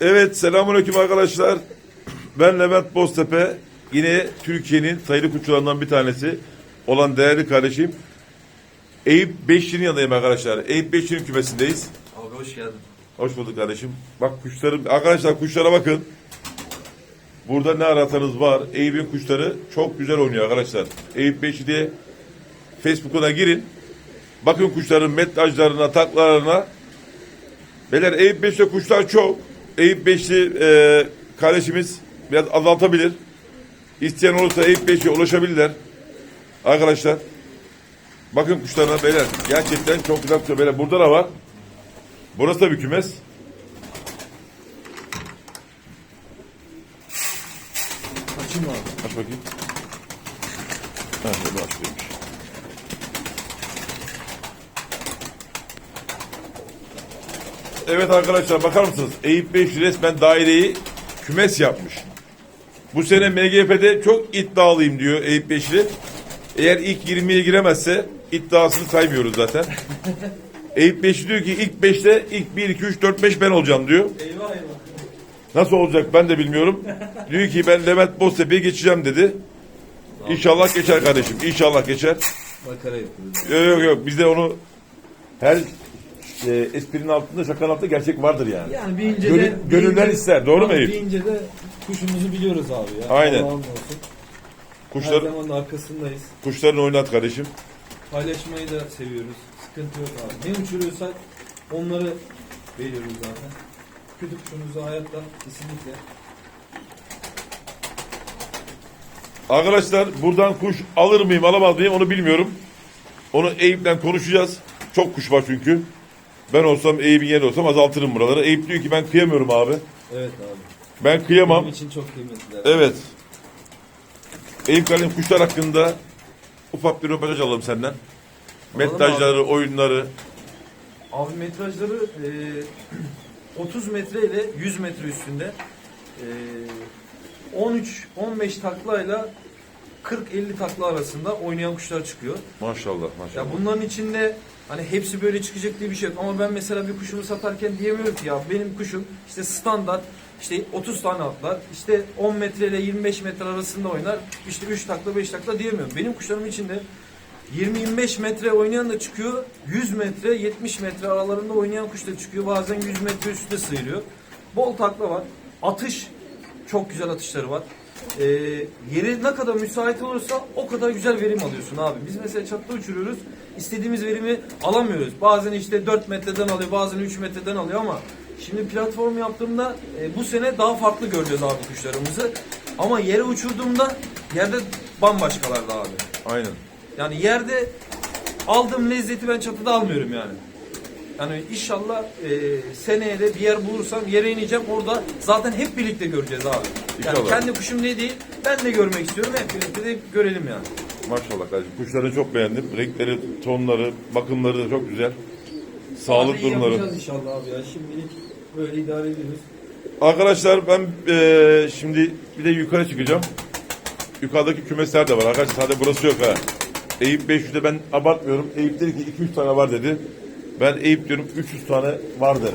Evet selamünaleyküm arkadaşlar. Ben Levent Boztepe. Yine Türkiye'nin sayılı kuşçularından bir tanesi olan değerli kardeşim Eyüp Beşli'nin yanındayım arkadaşlar. Eyüp Beşli'nin kümesindeyiz. Abi hoş geldin. Hoş bulduk kardeşim. Bak kuşlarım, arkadaşlar kuşlara bakın. Burada ne aratanız var. Eyüp'ün kuşları çok güzel oynuyor arkadaşlar. Eyüp Beşli diye Facebook'una girin. Bakın kuşların metrajlarına, taklalarına. Beyler Eyüp Beşli kuşlar çok. Eyüp Beşli e, kardeşimiz biraz azaltabilir. İsteyen olursa Eyüp Beşli'ye ulaşabilirler. Arkadaşlar. Bakın kuşlarına beyler. Gerçekten çok güzel kuşlar. Beyler burada da var. Burası da bir kümes. Açayım abi. Aç bakayım. Ha, şöyle açlıymış. Evet arkadaşlar bakar mısınız? Eyüp Beş resmen daireyi kümes yapmış. Bu sene MGF'de çok iddialıyım diyor Eyüp Beşli. Eğer ilk 20'ye giremezse iddiasını saymıyoruz zaten. Eyüp Beşli diyor ki ilk 5'te ilk 1, 2, 3, 4, 5 ben olacağım diyor. Eyvah eyvah. Nasıl olacak ben de bilmiyorum. Diyor ki ben Levent Boztepe'ye geçeceğim dedi. İnşallah geçer kardeşim. İnşallah geçer. Makara yapıyoruz. Yok yok yok bizde onu her e, esprinin altında şakanın altında gerçek vardır yani. Yani bir ince Gönül- de... gönüller bir ince- ister, doğru mu Eyüp? Bir ince de kuşumuzu biliyoruz abi ya. Aynen. Allah'ım olsun. Her Kuşlar, zaman da arkasındayız. kuşların oynat kardeşim. Paylaşmayı da seviyoruz. Sıkıntı yok abi. Ne uçuruyorsak onları veriyoruz zaten. Kötü kuşumuzu hayatta kesinlikle. Arkadaşlar buradan kuş alır mıyım alamaz mıyım onu bilmiyorum. Onu Eyüp'le konuşacağız. Çok kuş var çünkü. Ben olsam Eyüp'in yerinde olsam azaltırım buraları. Eyüp diyor ki ben kıyamıyorum abi. Evet abi. Ben kıyamam. Benim için çok kıymetli. Evet. Eyüp kardeşim kuşlar hakkında ufak bir röportaj alalım senden. Metrajları, oyunları. Abi metrajları e, 30 metre ile 100 metre üstünde e, 13-15 taklayla 40-50 takla arasında oynayan kuşlar çıkıyor. Maşallah Ya maşallah. bunların içinde hani hepsi böyle çıkacak diye bir şey yok. Ama ben mesela bir kuşumu satarken diyemiyorum ki ya benim kuşum işte standart işte 30 tane atlar. işte 10 metre ile 25 metre arasında oynar. işte 3 takla 5 takla diyemiyorum. Benim kuşlarım içinde 20-25 metre oynayan da çıkıyor. 100 metre 70 metre aralarında oynayan kuş da çıkıyor. Bazen 100 metre üstte sıyırıyor. Bol takla var. Atış çok güzel atışları var. Ee, yeri ne kadar müsait olursa o kadar güzel verim alıyorsun abi. Biz mesela çatıda uçuruyoruz. istediğimiz verimi alamıyoruz. Bazen işte 4 metreden alıyor, bazen 3 metreden alıyor ama şimdi platform yaptığımda e, bu sene daha farklı göreceğiz abi kuşlarımızı. Ama yere uçurduğumda yerde bambaşkalardı abi. Aynen. Yani yerde aldığım lezzeti ben çatıda almıyorum yani. Yani inşallah e, seneye de bir yer bulursam yere ineceğim orada zaten hep birlikte göreceğiz abi. Yani İnşallah. kendi kuşum ne değil ben de görmek istiyorum hep birlikte de görelim yani. Maşallah kardeşim. Kuşları çok beğendim. Renkleri, tonları, bakımları da çok güzel. Sağlık Abi durumları. Yapacağız inşallah abi ya şimdilik böyle idare ediyoruz. Arkadaşlar ben eee, şimdi bir de yukarı çıkacağım. Yukarıdaki kümesler de var. Arkadaşlar sadece burası yok ha. Eyüp 500'de ben abartmıyorum. Eyüp dedi ki 200 tane var dedi. Ben Eyüp diyorum 300 tane var derim.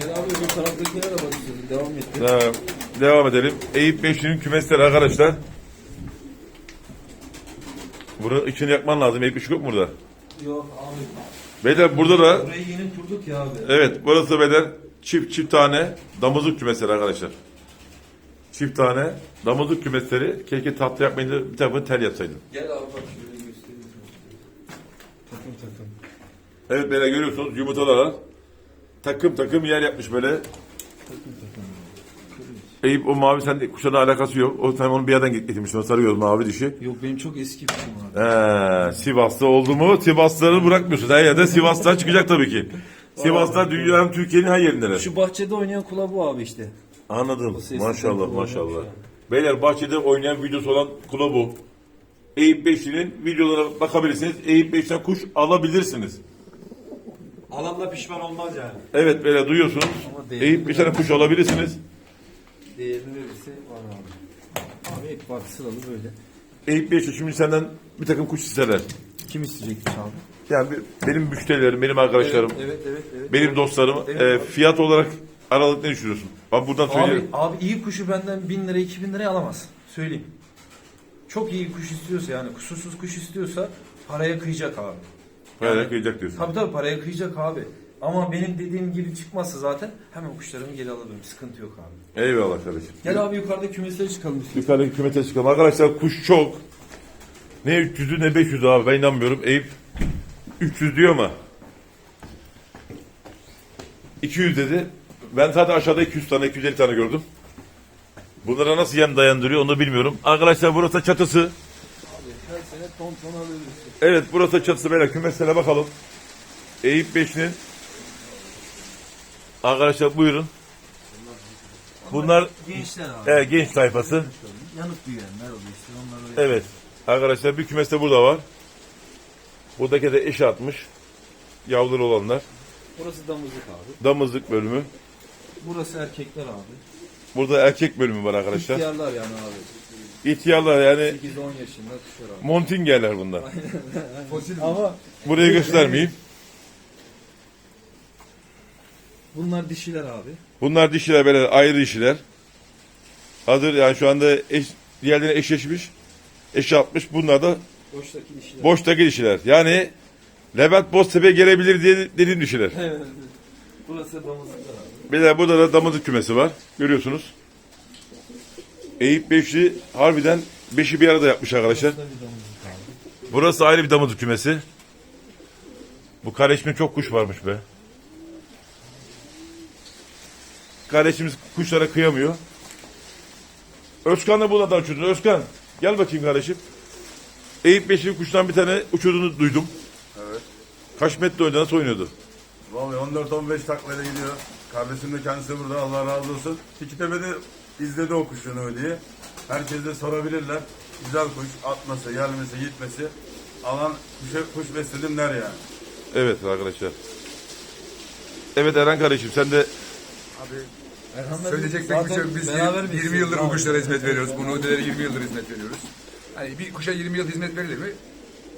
Gel abi öbür taraftakilere de bak istedim devam etti. Ee, devam edelim. Eyüp 500'ün kümesleri arkadaşlar. Bunu içini yakman lazım. Eyüp 500 yok mu burada? Yok abi. Beyler burada da Burayı yeni kurduk ya abi. evet burası beyler çift çift tane damızlık kümesleri arkadaşlar. Çift tane damızlık kümesleri. Keşke tatlı yapmayınca bir tarafını tel yapsaydım. Gel abi bak şöyle göstereyim. Takım takım. Evet böyle görüyorsunuz yumurtalar takım takım yer yapmış böyle. Eyüp o mavi sende kuşlarla alakası yok. O sen onu bir yerden getirmişsin. O sarı göz mavi dişi. Yok benim çok eski kuşum abi. He, Sivas'ta oldu mu Sivaslıları bırakmıyorsun. Her yerde Sivas'tan çıkacak tabii ki. Sivas'ta dünyanın Türkiye'nin her yerindeler. Şu bahçede oynayan kula bu abi işte. Anladım. sesli Maşallah maşallah. an. Beyler bahçede oynayan videosu olan kula bu. Eyüp Beşli'nin videolarına bakabilirsiniz. Eyüp Beşli'den kuş alabilirsiniz. Alanla pişman olmaz yani. Evet böyle duyuyorsunuz. Ama değerli Eyüp Beşli'den kuş alabilirsiniz. Değerini verirse var abi. Abi hep bak sıralı böyle. Eyüp Beşli şimdi senden bir takım kuş isterler. Kim isteyecekmiş abi? Yani bir- benim müşterilerim, benim arkadaşlarım, Evet evet evet. benim dostlarım Evet e, abi. fiyat olarak Aralık ne düşünüyorsun? Ben buradan Abi, söyleyeyim. abi iyi kuşu benden 1000 lira 2000 liraya alamaz. Söyleyeyim. Çok iyi kuş istiyorsa yani kusursuz kuş istiyorsa paraya kıyacak abi. Böyle kıyacak diyorsun. Tabii tabii paraya kıyacak abi. Ama benim dediğim gibi çıkmazsa zaten hemen kuşlarımı geri alırım. Sıkıntı yok abi. Eyvallah kardeşim. Gel abi yukarıda kümeslere çıkalım. istiyorsan. Yukarıdaki kümete çıkalım. Arkadaşlar kuş çok. Ne 300'ü ne 500'ü abi ben inanmıyorum. Eyüp 300 diyor ama 200 dedi. Ben zaten aşağıda 200 tane 250 tane gördüm. Bunlara nasıl yem dayandırıyor onu bilmiyorum. Arkadaşlar burası çatısı. Her sene ton ton alıyoruz. Evet burası çatısı böyle kümeslere bakalım. Eyüp Beş'in Arkadaşlar buyurun. Bunlar Gençler abi. e, genç tayfası. Yanık büyüyenler oluyor işte onlar oraya. Evet. Arkadaşlar bir kümes de burada var. Buradaki de eşe atmış. Yavruları olanlar. Burası damızlık abi. Damızlık bölümü. Burası erkekler abi. Burada erkek bölümü var arkadaşlar. İhtiyarlar yani abi. İhtiyarlar yani 8-10 yaşında abi. Montingerler bunlar. Ama Burayı göstermeyeyim. Bunlar dişiler abi. Bunlar dişiler böyle ayrı dişiler. Hazır yani şu anda eş, diğerlerine eşleşmiş. Eşe atmış. Bunlar da Boştaki dişiler. boştaki dişiler. Yani Levent Boztepe gelebilir diye dediğim dişiler. Evet. Burası damızlıklar abi. Bir de burada da damızlık kümesi var. Görüyorsunuz. Eyüp Beşli harbiden beşi bir arada yapmış arkadaşlar. Burası da bir damızlık abi. Burası ayrı bir damızlık kümesi. Bu kardeşimin çok kuş varmış be. Kardeşimiz kuşlara kıyamıyor. Özkan da bunlardan uçurdu. Özkan gel bakayım kardeşim. Eyüp Beşli kuştan bir tane uçurduğunu duydum. Evet. Kaç metre oynadı nasıl oynuyordu? Vallahi 14-15 taklayla gidiyor. Kardeşim de kendisi burada Allah razı olsun. İkitepe'de izledi o kuşunu diye. Herkes de sorabilirler. Güzel kuş atması, gelmesi, gitmesi. Alan kuşa, kuş besledim der yani. Evet arkadaşlar. Evet Eren kardeşim sen de Abi Erhan'la söyleyecek pek bir şey yok. Biz beraber 20, besliyoruz yıldır bu abi. kuşlara hizmet veriyoruz. Bu nudelere 20 yıldır hizmet veriyoruz. Hani bir kuşa 20 yıl hizmet verilir mi?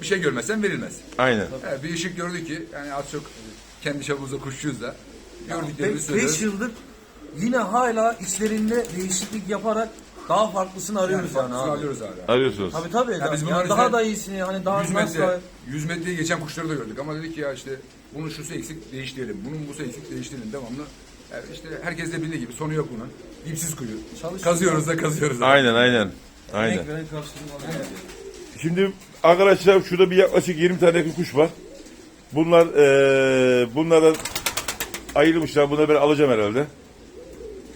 Bir şey görmezsen verilmez. aynen. Yani bir ışık gördük ki yani az çok kendi çapımızda kuşçuyuz da gördüklerimizi 5 söylüyoruz. yıldır yine hala içlerinde değişiklik yaparak daha farklısını arıyoruz yani, Farklısını abi. alıyoruz abi. Arıyorsunuz. Tabii tabii. Ya biz Yani daha üzerine da iyisini hani daha 100 nasıl metre, 100 metreyi geçen kuşları da gördük ama dedik ki ya işte bunun şusu eksik değiştirelim. Bunun busu eksik değiştirelim devamlı. Yani işte herkes de bildiği gibi sonu yok bunun. Dipsiz kuyu. Çalışıyoruz. Kazıyoruz da kazıyoruz. abi. Aynen aynen. Aynen. Renk veren karşılığını alıyoruz. Şimdi arkadaşlar şurada bir yaklaşık 20 tane yakın kuş var. Bunlar eee bunlardan ayrılmışlar. Bunları ben alacağım herhalde.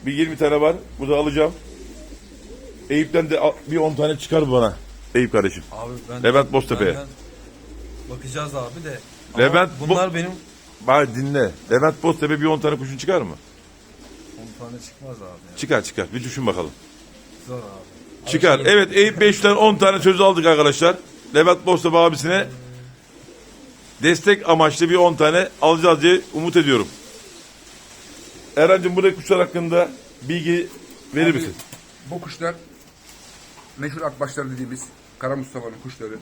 Bir 20 tane var. Bunu alacağım. Eyüp'ten de al- bir 10 tane çıkar bana. Eyüp kardeşim. Abi ben Levent Boztepe'ye. Bakacağız abi de. Levent Ama Bo- bunlar benim Bak dinle. Levent Boztepe bir 10 tane kuşun çıkar mı? 10 tane çıkmaz abi ya. Çıkar çıkar. Bir düşün bakalım. Zor abi. Çıkar. Abi Evet Eyüp 5'ten 10 tane söz aldık arkadaşlar. Levent Boztepe abisine destek amaçlı bir 10 tane alacağız diye umut ediyorum. Erhan'cığım buradaki kuşlar hakkında bilgi verir Abi, misin? Bu kuşlar meşhur akbaşlar dediğimiz Kara Mustafa'nın kuşları.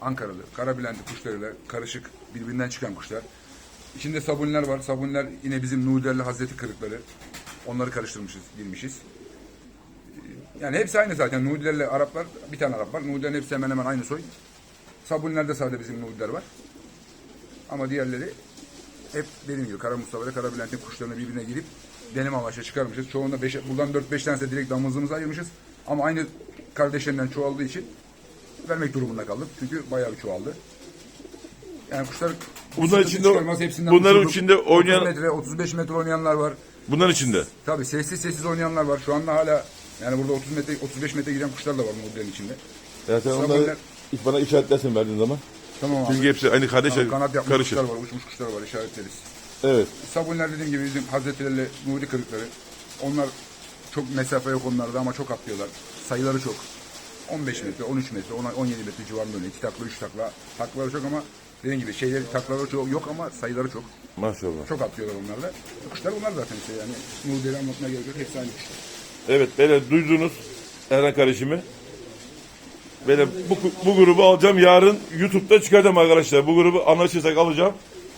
Ankaralı, Kara Bülent'i kuşlarıyla karışık birbirinden çıkan kuşlar. İçinde sabunlar var. Sabunlar yine bizim Nudelli Hazreti Kırıkları. Onları karıştırmışız, bilmişiz. Yani hepsi aynı zaten. Nudilerle Araplar, bir tane Arap var. Nudilerin hepsi hemen hemen aynı soy. Sabunlerde sadece bizim Nudiler var. Ama diğerleri hep dediğim gibi Kara Mustafa ile Kara Bülent'in kuşlarını birbirine girip deneme amaçlı çıkarmışız. Çoğunda beş, buradan 4-5 tanesi direkt damızlığımıza ayırmışız. Ama aynı kardeşlerinden çoğaldığı için vermek durumunda kaldık. Çünkü bayağı bir çoğaldı. Yani kuşlar Bunların sıkıntı içinde- çıkarmaz. Hepsinden bunların içinde oynayan- 30 metre, 35 metre oynayanlar var. Bunların içinde. Tabii sessiz sessiz oynayanlar var. Şu anda hala yani burada 30 metre 35 metre giden kuşlar da var modelin içinde. Ya sen Sabunlar- onları bana işaretlersin verdiğin zaman. Tamam abi. Çünkü hepsi aynı kardeş Tamam, kanat yapmış karışır. kuşlar var, uçmuş kuşlar var işaretleriz. Evet. Sabunlar dediğim gibi bizim Hazretleri'yle Nuri kırıkları. Onlar çok mesafe yok onlarda ama çok atlıyorlar. Sayıları çok. 15 metre, 13 metre, 10 17 metre civarında öyle. 2 takla, 3 takla. Taklaları çok ama dediğim gibi şeyleri taklaları çok yok ama sayıları çok. Maşallah. Çok atlıyorlar onlarla. Kuşlar bunlar zaten işte yani. Nuri'leri anlatmaya gerek yok. Hepsi aynı kuşlar. Evet böyle duydunuz Eren kardeşimi. Böyle bu, bu grubu alacağım yarın YouTube'da çıkaracağım arkadaşlar. Bu grubu anlaşırsak alacağım.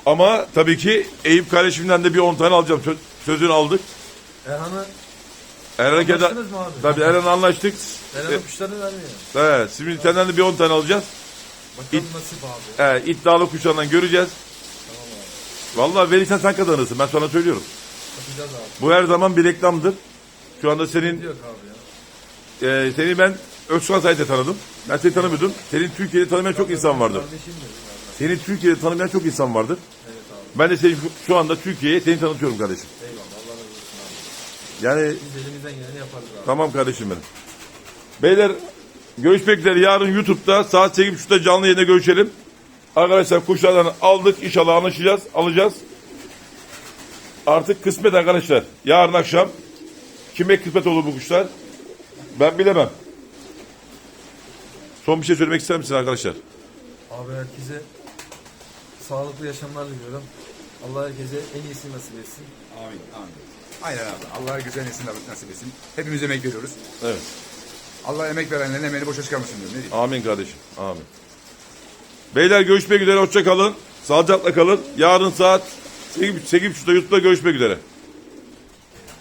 Ama tabii ki Eyüp kardeşimden de bir 10 tane alacağım. Söz- sözünü aldık. Erhan'ı Erhan Keda... anlaştınız mı abi? Tabii Erhan'la anlaştık. Erhan'ın kuşlarını vermiyor. Evet, şimdi senden de bir 10 tane alacağız. Bakalım İt- nasip abi. Evet, iddialı kuşlarından göreceğiz. Vallahi verirsen sen kazanırsın. Ben sana söylüyorum. Abi. Bu her zaman bir reklamdır. Şu anda senin Yok abi ya. e, seni ben Özkan sayede tanıdım. Ben seni tanımıyordum. Senin Türkiye'de tanımayan çok insan vardır. Kardeşim abi. Seni Türkiye'de tanımayan çok insan vardır. Evet abi. Ben de seni şu- şu anda Türkiye'ye seni tanıtıyorum kardeşim. Eyvallah. Allah razı olsun abi. Yani Biz elimizden geleni yaparız abi. tamam kardeşim benim. Beyler görüşmek üzere. Yarın YouTube'da saat 8.30'da canlı yayında görüşelim. Arkadaşlar kuşlardan aldık. İnşallah anlaşacağız. Alacağız. Artık kısmet arkadaşlar. Yarın akşam kime kısmet olur bu kuşlar? Ben bilemem. Son bir şey söylemek ister misin arkadaşlar? Abi herkese sağlıklı yaşamlar diliyorum. Allah herkese en iyisini nasip etsin. Amin. Amin. Aynen abi. Allah herkese en iyisini nasip etsin. Hepimiz emek veriyoruz. Evet. Allah emek verenlerin emeğini boşa çıkarmasın diyorum. Ne diyeyim? Amin kardeşim. Amin. Beyler görüşmek üzere. Hoşça kalın. Sağlıcakla kalın. Yarın saat 8.30'da YouTube'da görüşmek üzere.